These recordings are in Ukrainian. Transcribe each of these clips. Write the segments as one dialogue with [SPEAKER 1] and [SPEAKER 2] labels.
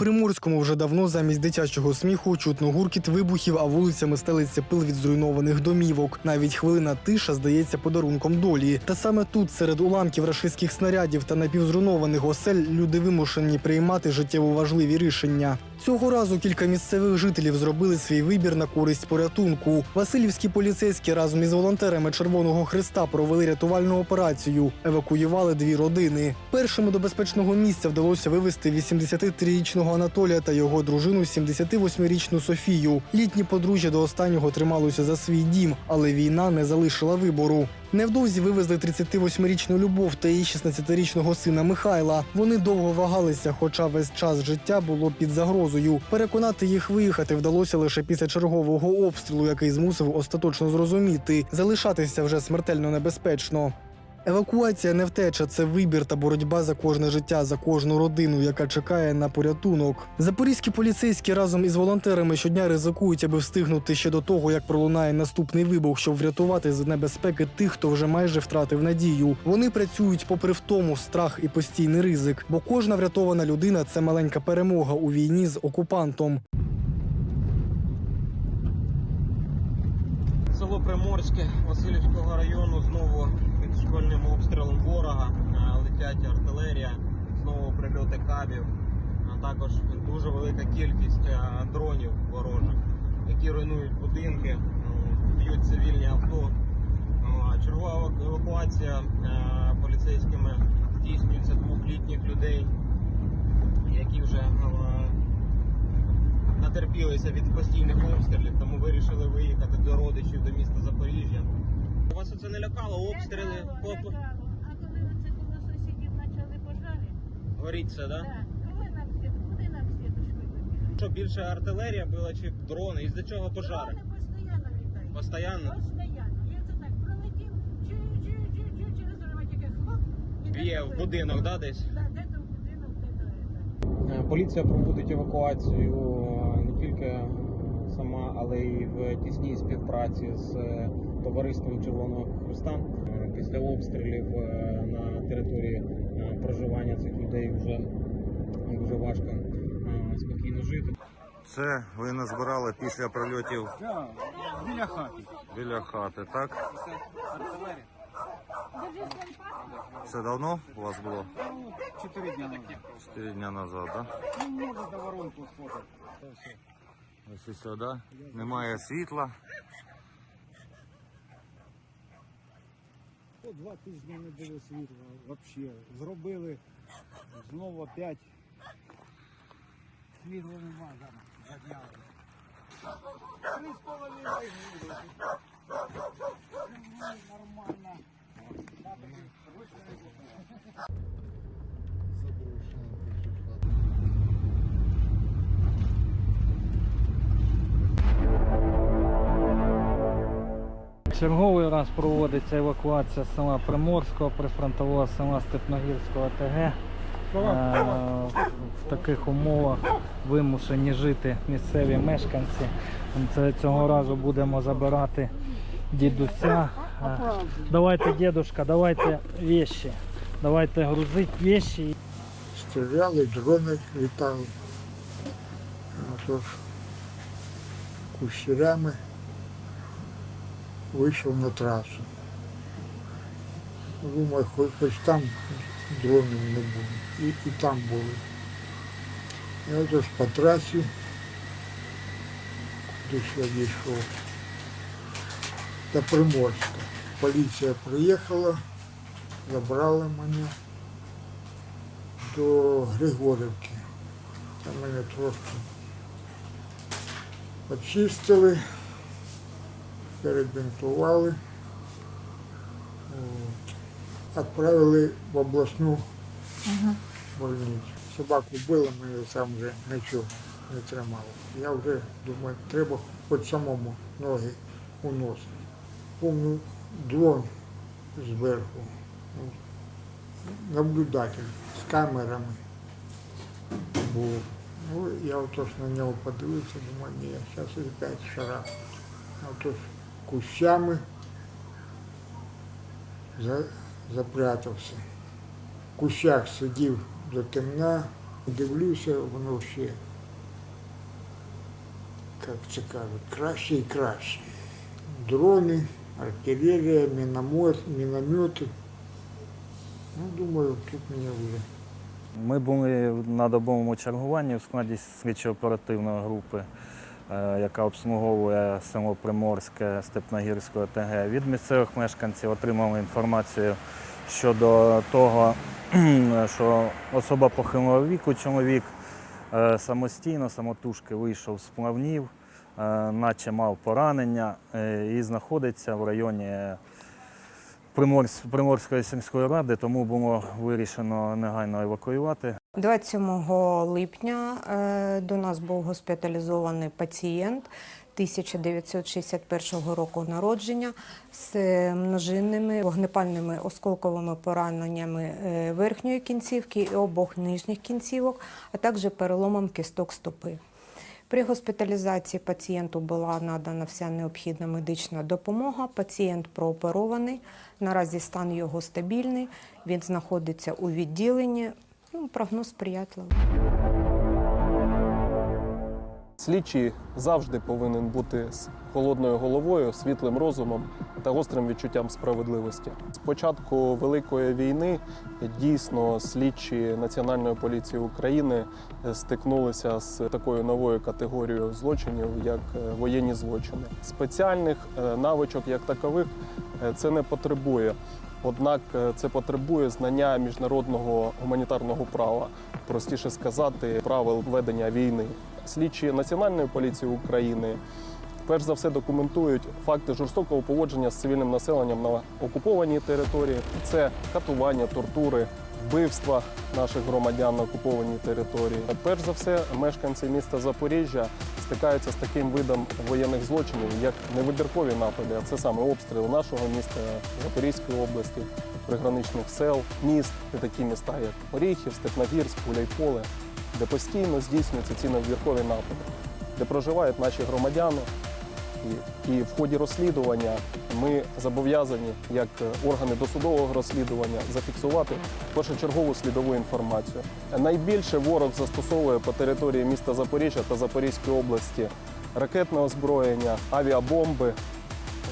[SPEAKER 1] Приморському вже давно замість дитячого сміху чутно гуркіт вибухів, а вулицями стелиться пил від зруйнованих домівок. Навіть хвилина тиша здається подарунком долі. Та саме тут, серед уламків рашистських снарядів та напівзруйнованих осель, люди вимушені приймати життєво важливі рішення. Цього разу кілька місцевих жителів зробили свій вибір на користь порятунку. Васильівські поліцейські разом із волонтерами Червоного Христа провели рятувальну операцію. Евакуювали дві родини. Першими до безпечного місця вдалося вивезти 83-річного Анатолія та його дружину 78-річну Софію. Літні подружжя до останнього трималося за свій дім, але війна не залишила вибору. Невдовзі вивезли 38-річну Любов та її 16-річного сина Михайла. Вони довго вагалися, хоча весь час життя було під загрозою. Переконати їх виїхати вдалося лише після чергового обстрілу, який змусив остаточно зрозуміти, залишатися вже смертельно небезпечно. Евакуація не втеча, це вибір та боротьба за кожне життя, за кожну родину, яка чекає на порятунок. Запорізькі поліцейські разом із волонтерами щодня ризикують, аби встигнути ще до того, як пролунає наступний вибух, щоб врятувати з небезпеки тих, хто вже майже втратив надію. Вони працюють попри втому, страх і постійний ризик, бо кожна врятована людина це маленька перемога у війні з окупантом.
[SPEAKER 2] Село Приморське Васильівського району знову під школьним обстрілом ворога Е, летять артилерія, знову прильоти кабів, а також дуже велика кількість е, дронів ворожих, які руйнують будинки, б'ють цивільні авто. Е, Чергова евакуація е, поліцейськими здійснюється двох літніх людей, які вже е, натерпілися від постійних обстрілів, тому вирішили виїхати до родичів до міста Запоріжжя. Вас це не лякало? Обстріли
[SPEAKER 3] Лякало, лякало. А коли оце коло сусідів почали пожари,
[SPEAKER 2] горіть це, да?
[SPEAKER 3] так, коли нам світ, куди нам світочкою вибігати?
[SPEAKER 2] Що більше артилерія била чи дрони? Із-за чого пожари?
[SPEAKER 3] Вони постійно літають.
[SPEAKER 2] Постоянно?
[SPEAKER 3] Постоянно. Я це так пролетів, чую, через дорогу тільки хлоп. і
[SPEAKER 2] Б'є
[SPEAKER 3] десь
[SPEAKER 2] в будинок, да, десь?
[SPEAKER 3] Да, де то в будинок, де то це.
[SPEAKER 2] Поліція проводить евакуацію е, не тільки сама, але й в тісній співпраці з е, товариством Червоного Христа. Е, Після обстрілів на території проживання цих людей вже дуже важко е, спокійно жити.
[SPEAKER 4] Це ви назбирали після прильотів
[SPEAKER 5] Так, біля хати.
[SPEAKER 4] біля хати, так? Це давно у вас було?
[SPEAKER 5] Ну, чотири дня назад.
[SPEAKER 4] Чотири дня назад, так?
[SPEAKER 5] Ну, можна до воронку сфотати.
[SPEAKER 4] Ось і сюди. Немає світла.
[SPEAKER 5] По два тижні не було світла взагалі. Зробили знову опять. Світло нема зараз. Задняли. Три з половиною Нормально.
[SPEAKER 6] Черговий раз проводиться евакуація села Приморського, прифронтового села Степногірського ТГ. Е, В таких умовах вимушені жити місцеві мешканці. Цього разу будемо забирати дідуся. Е, Давайте, дідушка, давайте вещи. Давайте грузить вещи.
[SPEAKER 7] стріляли, дрони літали. Кущерями вийшов на трасу. Думаю, хоч, хоч там дронів не буде. І, і там були. Я отож по трасі, куди я дійшов, до Приморська. Поліція приїхала, забрали мене до Григорівки. Там мене трошки очистили, перебінтували, От. відправили в обласну больницю. Собаку били, мене сам вже нічого не тримало. Я вже думаю, треба хоч самому ноги уносити. Помню дрон зверху. Наблюдатель з камерами був. Ну, я отож на нього подивився, думаю, ні, зараз і п'ять шарах. Отож кущами за, запрятався. В кущах сидів до темна, Дивлюся, воно ще, як це кажуть, краще і краще. Дрони, артилерія, міномет, міномети. Ну, думаю, тут мене вже.
[SPEAKER 6] Ми були на добовому чергуванні у складі слідчо-оперативної групи, яка обслуговує село Приморське Степногірської ОТГ. Від місцевих мешканців отримали інформацію щодо того, що особа похилого віку, чоловік е, самостійно, самотужки вийшов з плавнів, е, наче мав поранення е, і знаходиться в районі Приморськ- Приморської сільської ради, тому було вирішено негайно евакуювати.
[SPEAKER 8] 27 липня е, до нас був госпіталізований пацієнт 1961 року народження з множинними вогнепальними осколковими пораненнями е, верхньої кінцівки і обох нижніх кінцівок, а також переломом кісток стопи. При госпіталізації пацієнту була надана вся необхідна медична допомога. Пацієнт прооперований. Наразі стан його стабільний. Він знаходиться у відділенні. Ну, прогноз сприятливий.
[SPEAKER 9] Слідчий завжди повинен бути з холодною головою, світлим розумом та гострим відчуттям справедливості. З початку Великої війни дійсно слідчі Національної поліції України стикнулися з такою новою категорією злочинів, як е, воєнні злочини. Спеціальних е, навичок як такових е, це не потребує. Однак е, це потребує знання міжнародного гуманітарного права, простіше сказати, правил ведення війни. Слідчі Національної поліції України перш за все документують факти жорстокого поводження з цивільним населенням на окупованій території. Це катування, тортури, вбивства наших громадян на окупованій території. Перш за все, мешканці міста Запоріжжя стикаються з таким видом воєнних злочинів, як невибіркові напади, а це саме обстріли нашого міста Запорізької області, приграничних сел, міст, і такі міста, як Оріхів, Степногірськ, Гуляйполе, де постійно здійснюються ці невибіркові напади, де проживають наші громадяни. І, в ході розслідування ми зобов'язані, як органи досудового розслідування, зафіксувати першочергову слідову інформацію. Найбільше ворог застосовує по території міста Запоріжжя та Запорізької області ракетне озброєння, авіабомби,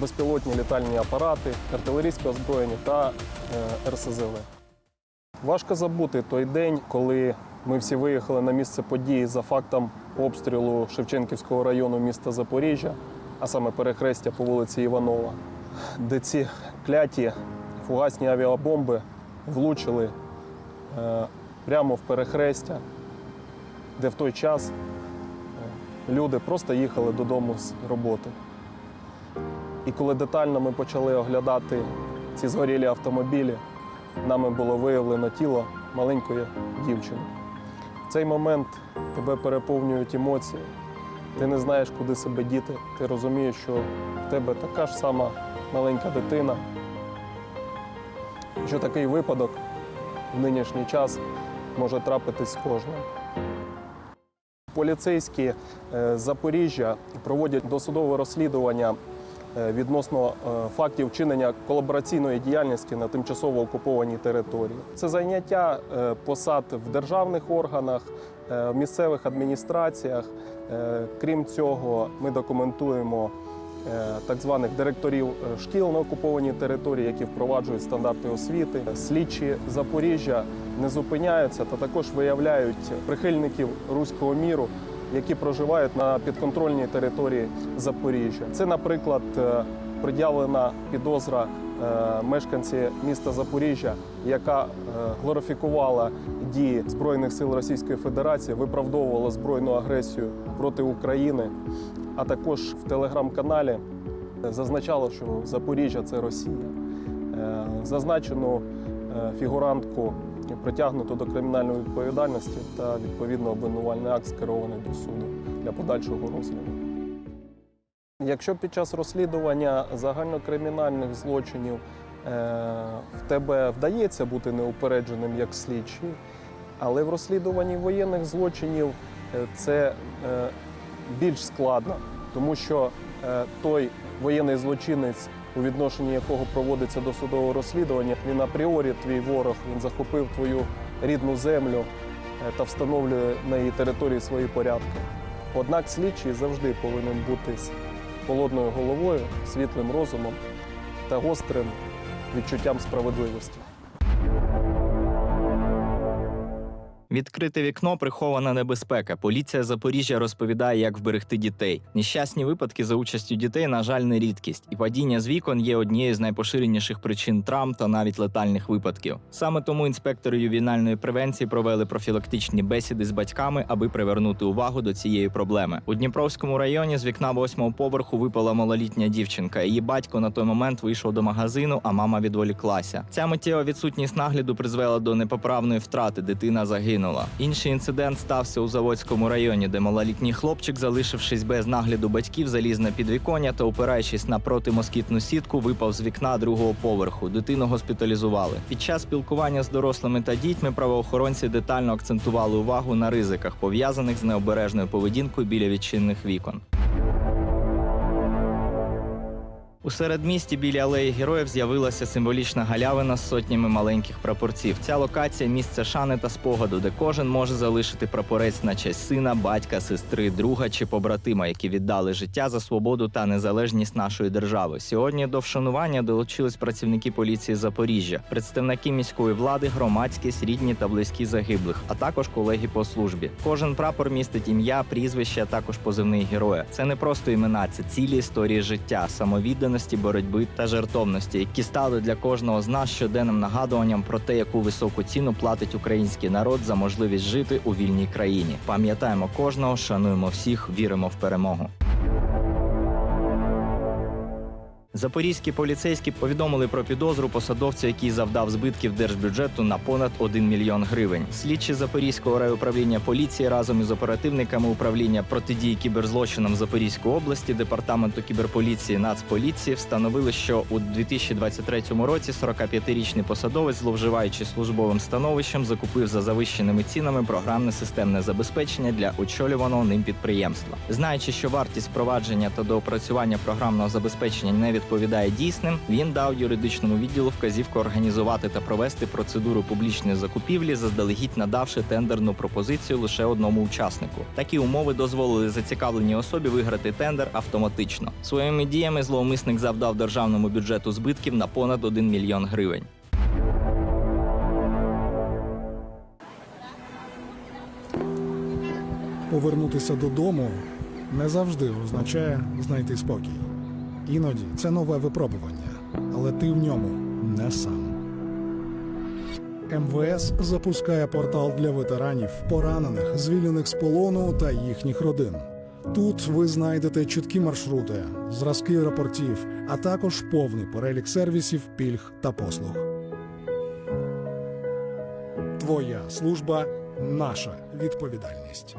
[SPEAKER 9] безпілотні літальні апарати, артилерійське озброєння та е, РСЗВ. Важко забути той день, коли ми всі виїхали на місце події за фактом обстрілу Шевченківського району міста Запоріжжя, а саме перехрестя по вулиці Іванова, де ці кляті фугасні авіабомби влучили е, прямо в перехрестя, де в той час е, люди просто їхали додому з роботи. І коли детально ми почали оглядати ці згорілі автомобілі, нами було виявлено тіло маленької дівчини. В цей момент тебе переповнюють емоції. Ти не знаєш, куди себе діти. Ти розумієш, що в тебе така ж сама маленька дитина. Що такий випадок в нинішній час може трапитись з кожним. Поліцейські е, Запоріжжя проводять досудове розслідування е, відносно е, фактів вчинення колабораційної діяльності на тимчасово окупованій території. Це зайняття посад в державних органах, в місцевих адміністраціях. Е, Крім цього, ми документуємо е, так званих директорів е, шкіл на окупованій території, які впроваджують стандарти освіти. Слідчі Запоріжжя не зупиняються та також виявляють прихильників руського міру, які проживають на підконтрольній території Запоріжжя. Це, наприклад, е, пред'явлена підозра е, мешканці міста Запоріжжя, яка е, глорифікувала дії Збройних сил Російської Федерації, виправдовувала збройну агресію проти України, а також в телеграм-каналі зазначала, що Запоріжжя це Росія. Е, Зазначену е, фігурантку притягнуто до кримінальної відповідальності та відповідно обвинувальний акт скерований до суду для подальшого розгляду. Якщо під час розслідування загальнокримінальних злочинів е, в тебе вдається бути неупередженим як слідчий, але в розслідуванні воєнних злочинів е, це е, більш складно, тому що е, той воєнний злочинець, у відношенні якого проводиться досудове розслідування, він апріорі твій ворог, він захопив твою рідну землю, та встановлює на її території свої порядки. Однак слідчий завжди повинен бути з холодною головою, світлим розумом та гострим відчуттям справедливості.
[SPEAKER 10] Відкрите вікно прихована небезпека. Поліція Запоріжжя розповідає, як вберегти дітей. Нещасні випадки за участю дітей, на жаль, не рідкість, і падіння з вікон є однією з найпоширеніших причин травм та навіть летальних випадків. Саме тому інспектори ювінальної превенції провели профілактичні бесіди з батьками, аби привернути увагу до цієї проблеми. У Дніпровському районі з вікна восьмого поверху випала малолітня дівчинка. Її батько на той момент вийшов до магазину, а мама відволіклася. Ця миттєва відсутність нагляду призвела до непоправної втрати. Дитина загинула. Інший інцидент стався у Заводському районі, де малолітній хлопчик, залишившись без нагляду батьків, заліз на підвіконня та, опираючись на протимоскітну сітку, випав з вікна другого поверху. Дитину госпіталізували. Під час спілкування з дорослими та дітьми правоохоронці детально акцентували увагу на ризиках, пов'язаних з необережною поведінкою біля відчинних вікон. У середмісті біля алеї героїв з'явилася символічна галявина з сотнями маленьких прапорців. Ця локація місце шани та спогаду, де кожен може залишити прапорець на честь сина, батька, сестри, друга чи побратима, які віддали життя за свободу та незалежність нашої держави. Сьогодні до вшанування долучились працівники поліції Запоріжжя, представники міської влади, громадськість, рідні та близькі загиблих, а також колеги по службі. Кожен прапор містить ім'я, прізвище, а також позивний героя. Це не просто імена, це цілі історії життя, самовідданості, боротьби та жертовності, які стали для кожного з нас щоденним нагадуванням про те, яку високу ціну платить український народ за можливість жити у вільній країні. Пам'ятаємо кожного, шануємо всіх, віримо в перемогу. Запорізькі поліцейські повідомили про підозру посадовця, який завдав збитків держбюджету на понад 1 мільйон гривень. Слідчі Запорізького райуправління поліції разом із оперативниками управління протидії кіберзлочинам Запорізької області, департаменту кіберполіції Нацполіції встановили, що у 2023 році 45-річний посадовець, зловживаючи службовим становищем, закупив за завищеними цінами програмне системне забезпечення для очолюваного ним підприємства. Знаючи, що вартість впровадження та доопрацювання програмного забезпечення не відповідає дійсним, він дав юридичному відділу вказівку організувати та провести процедуру публічної закупівлі, заздалегідь надавши тендерну пропозицію лише одному учаснику. Такі умови дозволили зацікавленій особі виграти тендер автоматично. Своїми діями зловмисник завдав державному бюджету збитків на понад 1 мільйон гривень.
[SPEAKER 11] Повернутися додому не завжди означає знайти спокій. Іноді це нове випробування, але ти в ньому не сам. МВС запускає портал для ветеранів, поранених, звільнених з полону та їхніх родин. Тут ви знайдете чіткі маршрути, зразки рапортів, а також повний перелік сервісів, пільг та послуг. Твоя служба наша відповідальність.